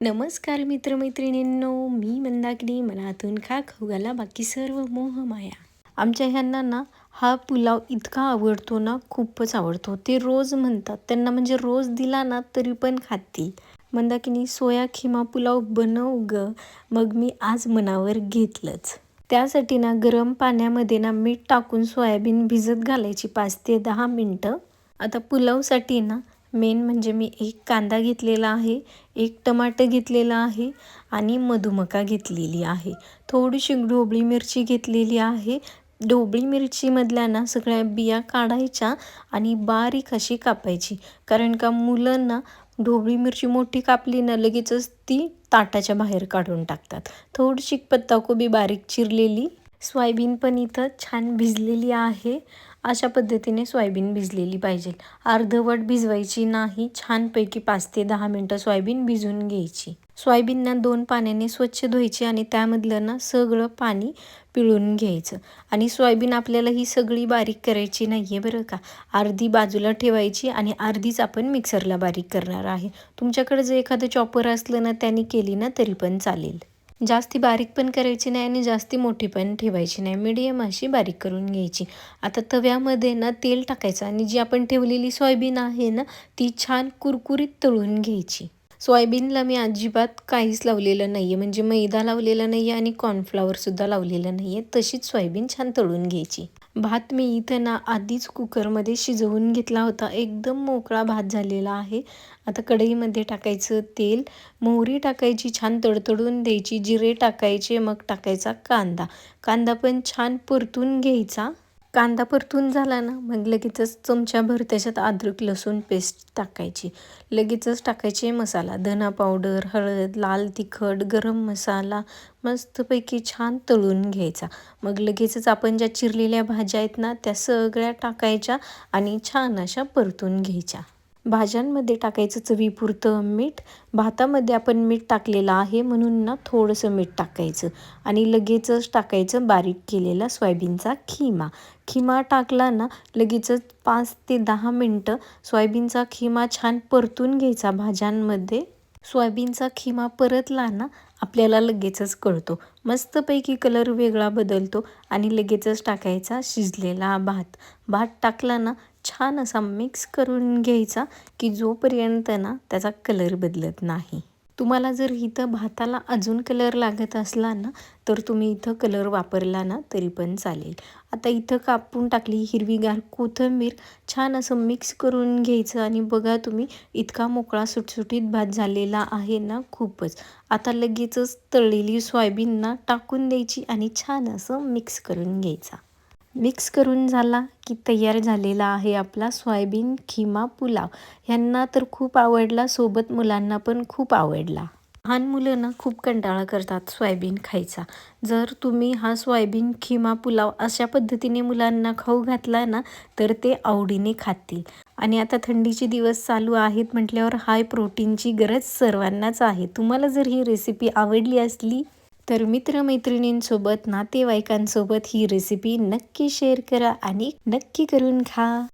नमस्कार मित्रमैत्रिणींनो मी मंदाकिनी मनातून खा खाऊगाला बाकी सर्व मोह माया. आमच्या ह्यांना ना हा पुलाव इतका आवडतो ना खूपच आवडतो. ते रोज म्हणतात त्यांना म्हणजे रोज दिला ना तरी पण खातील. मंदाकिनी सोया खिमा पुलाव बनव ग. मग मी आज मनावर घेतलंच. त्यासाठी ना गरम पाण्यामध्ये ना मीठ टाकून सोयाबीन भिजत घालायची पाच ते दहा मिनटं. आता पुलावसाठी ना मेन म्हणजे मी एक कांदा घेतलेला आहे एक टमाटर घेतलेला आहे आणि मधुमका घेतलेली आहे. थोडीशी ढोबळी मिरची घेतलेली आहे. ढोबळी मिरचीमधल्या ना सगळ्या बिया काढायच्या आणि बारीक अशी कापायची. कारण का मुलांना ढोबळी मिरची मोठी कापली ना लगेचच ती ताटाच्या बाहेर काढून टाकतात. थोडीशी पत्ताकोबी बारीक चिरलेली. सोयाबीन पण इथं छान भिजलेली आहे. अशा पद्धतीने सोयाबीन भिजलेली पाहिजे. अर्धवट भिजवायची नाही छानपैकी पाच ते दहा मिनटं सोयाबीन भिजून घ्यायची. सोयाबीनना दोन पाण्याने स्वच्छ धुवायची आणि त्यामधलं ना सगळं पाणी पिळून घ्यायचं. आणि सोयाबीन आपल्याला ही सगळी बारीक करायची नाही आहे बरं का? अर्धी बाजूला ठेवायची आणि अर्धीच आपण मिक्सरला बारीक करणार आहे. तुमच्याकडे जर एखादं चॉपर असलं ना त्याने केली ना तरी पण चालेल. जास्ती बारीक पण करायची नाही आणि जास्ती मोठी पण ठेवायची नाही. मीडियम अशी बारीक करून घ्यायची. आता तव्यामध्ये ना तेल टाकायचं आणि जी आपण ठेवलेली सोयाबीन आहे ना ती छान कुरकुरीत तळून घ्यायची. सोयाबीनला मी अजिबात काहीच लावलेलं नाही आहे म्हणजे मैदा लावलेला नाही आहे आणि कॉर्नफ्लावरसुद्धा लावलेलं नाही आहे तशीच सोयाबीन छान तळून घ्यायची. भात मी इथं ना आधीच कुकरमध्ये शिजवून घेतला होता. एकदम मोकळा भात झालेला आहे. आता कढईमध्ये टाकायचं तेल. मोहरी टाकायची छान तडतडून द्यायची. जिरे टाकायचे मग टाकायचा कांदा. कांदा पण छान परतून घ्यायचा. कांदा परतून झाला ना मग लगेचच चमच्याभर त्याच्यात अद्रक लसूण पेस्ट टाकायची. लगेचच टाकायचे मसाला. धना पावडर हळद लाल तिखट गरम मसाला मस्तपैकी छान तळून घ्यायचा. मग लगेचच आपण ज्या चिरलेल्या भाज्या आहेत ना त्या सगळ्या टाकायच्या आणि छान अशा परतून घ्यायच्या. भाज्यांमध्ये टाकायचं चवीपुरतं मीठ. भातामध्ये आपण मीठ टाकलेलं आहे म्हणून ना थोडंसं मीठ टाकायचं. आणि लगेचच टाकायचं बारीक केलेला सोयाबीनचा खिमा. खिमा टाकला ना लगेचच पाच ते दहा मिनटं सोयाबीनचा खिमा छान परतून घ्यायचा भाज्यांमध्ये. सोयाबीनचा खिमा परतला ना आपल्याला लगेचच कळतो. मस्तपैकी कलर वेगळा बदलतो आणि लगेचच टाकायचा शिजलेला भात. भात टाकला ना छान असा मिक्स करून घ्यायचा की जोपर्यंत ना त्याचा कलर बदलत नाही. तुम्हाला जर इथं भाताला अजून कलर लागत असला ना तर तुम्ही इथं कलर वापरला ना तरी पण चालेल. आता इथं कापून टाकली हिरवीगार कोथिंबीर छान असं मिक्स करून घ्यायचं आणि बघा तुम्ही इतका मोकळा सुटसुटीत भात झालेला आहे ना खूपच. आता लगेचच तळलेली सोयाबीन ना टाकून द्यायची आणि छान असं मिक्स करून घ्यायचा. मिक्स करून झाला की तयार झालेला आहे आपला सोयाबीन खिमा पुलाव. ह्यांना तर खूप आवडला सोबत मुलांना पण खूप आवडला. लहान मुलं ना खूप कंटाळा करतात सोयाबीन खायचा. जर तुम्ही हा सोयाबीन खिमा पुलाव अशा पद्धतीने मुलांना खाऊ घातला ना तर ते आवडीने खातील. आणि आता थंडीचे दिवस चालू आहेत म्हटल्यावर हाय प्रोटीनची गरज सर्वांनाच आहे. तुम्हाला जर ही रेसिपी आवडली असली तर मित्रमैत्रिणींसोबत नातेवाईकांसोबत ही रेसिपी नक्की शेअर करा आणि नक्की करून खा.